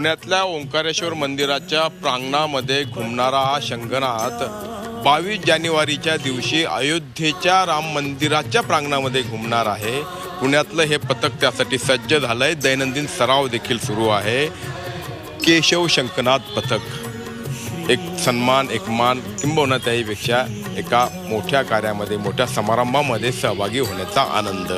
पुण्यातल्या ओंकारेश्वर मंदिराच्या प्रांगणामध्ये घुमणारा हा शंखनाथ बावीस जानेवारीच्या दिवशी अयोध्येच्या राम मंदिराच्या प्रांगणामध्ये घुमणार आहे. पुण्यातलं हे पथक त्यासाठी सज्ज झालं आहे दैनंदिन सराव देखील सुरू आहे. केशव शंखनाथ पथक. एक सन्मान एक मान किंबहुना त्याहीपेक्षा एका मोठ्या कार्यामध्ये मोठ्या समारंभामध्ये सहभागी होण्याचा आनंद.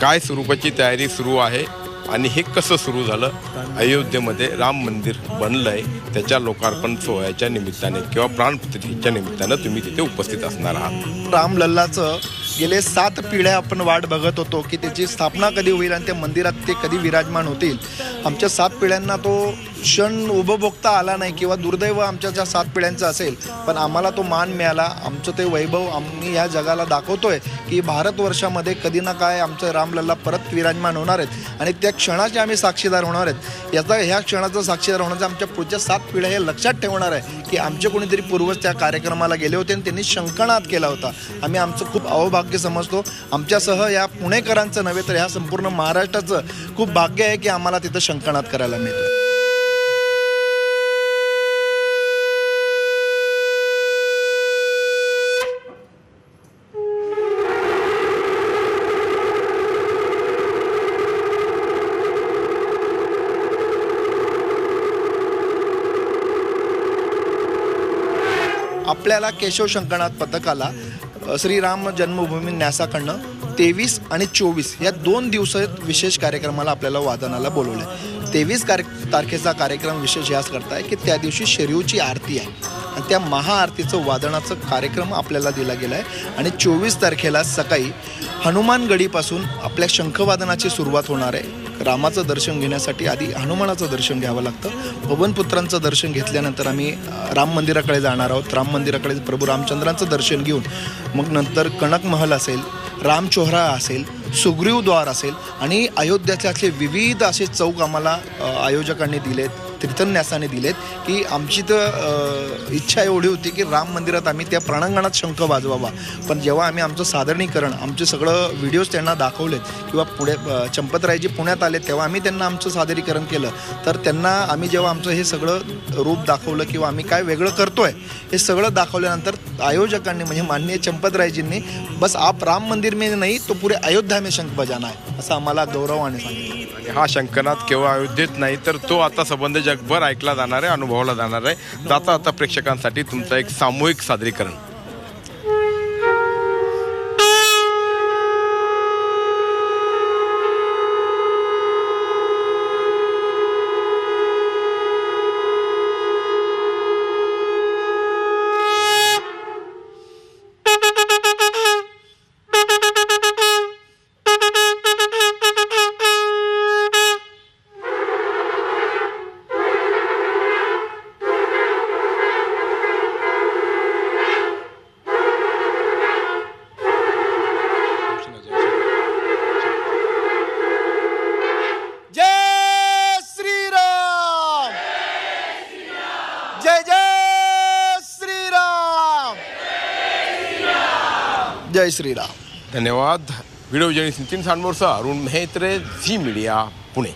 काय स्वरूपाची तयारी सुरू आहे? आणि हे कसं सुरू झालं? अयोध्येमध्ये राम मंदिर बनलं आहे त्याच्या लोकार्पण सोहळ्याच्या निमित्ताने किंवा प्राणप्रतिष्ठेच्या निमित्तानं तुम्ही तिथे उपस्थित असणार आहात. रामलल्लाचं गेले सात पिढ्या आपण वाट बघत होतो की त्याची स्थापना कधी होईल आणि त्या मंदिरात ते कधी विराजमान होतील. आमच्या सात पिढ्यांना तो क्षण उपभोगता आला नाही किंवा दुर्दैव आमच्या ज्या सात पिढ्यांचं असेल पण आम्हाला तो मान मिळाला. आमचं ते वैभव आम्ही या जगाला दाखवतोय की भारतवर्षामध्ये कधी ना काय आमचं रामलल्ला परत विराजमान होणार आहेत. आणि त्या क्षणाचे आम्ही साक्षीदार होणार आहेत. याचा ह्या क्षणाचं साक्षीदार होण्याचं आमच्या पुढच्या सात पिढ्या हे लक्षात ठेवणार आहे की आमचे कोणीतरी पूर्वज त्या कार्यक्रमाला गेले होते आणि त्यांनी शंकणात केला होता. आम्ही आमचं खूप अवभाग्य समजतो. आमच्यासह या पुणेकरांचं नव्हे तर ह्या संपूर्ण महाराष्ट्राचं खूप भाग्य आहे की आम्हाला तिथं शंकणात करायला मिळतं आपल्याला केशव शंकरनाथ पथकाला श्रीराम जन्मभूमी न्यासाकडनं तेवीस आणि चोवीस या दोन दिवसात विशेष कार्यक्रमाला आपल्याला वादनाला बोलवलं आहे तेवीस कार तारखेचा कार्यक्रम विशेष याच करता आहे की त्या दिवशी शरीवची आरती आहे. आणि त्या महाआरतीचं वादनाचं कार्यक्रम आपल्याला दिला गेला आहे आणि चोवीस तारखेला सकाळी हनुमानगडीपासून आपल्या शंखवादनाची सुरुवात होणार आहे. रामाचं दर्शन घेण्यासाठी आधी हनुमानाचं दर्शन घ्यावं लागतं. भवनपुत्रांचं दर्शन घेतल्यानंतर आम्ही राम मंदिराकडे जाणार आहोत. राम मंदिराकडे प्रभू रामचंद्रांचं दर्शन घेऊन मग नंतर कणक महल असेल रामचोहरा असेल सुग्रीवद्वार असेल आणि अयोध्याचे विविध असे चौक आम्हाला आयोजकांनी दिलेत तीर्थन्यासाने दिलेत की आमची तर इच्छा एवढी होती की राम मंदिरात आम्ही त्या प्राणांगणात शंख वाजवावा. पण जेव्हा आम्ही आमचं सादरीकरण आमचे सगळं व्हिडिओज त्यांना दाखवलेत किंवा पुढे चंपतरायजी पुण्यात आले तेव्हा आम्ही त्यांना आमचं सादरीकरण केलं. तर त्यांना आम्ही जेव्हा आमचं हे सगळं रूप दाखवलं किंवा आम्ही काय वेगळं करतोय हे सगळं दाखवल्यानंतर आयोजकांनी म्हणजे माननीय चंपतरायजींनी बस आप राम मंदिर मे नाही तो पुरे अयोध्या आम्ही शंख बजाना आहे? असं आम्हाला गौरवाने सांगितलं. आणि हा शंखनाथ केवळ अयोध्येत नाही तर तो आता संबंध जगभर ऐकला जाणार आहे अनुभवला जाणार आहे. जाता आता प्रेक्षकांसाठी तुमचं एक सामूहिक सादरीकरण. जय श्रीराम. धन्यवाद. व्हिडिओ जर्नलिस्ट नितीन सांडमोरसा अरुण मेहत्रे झी मीडिया पुणे.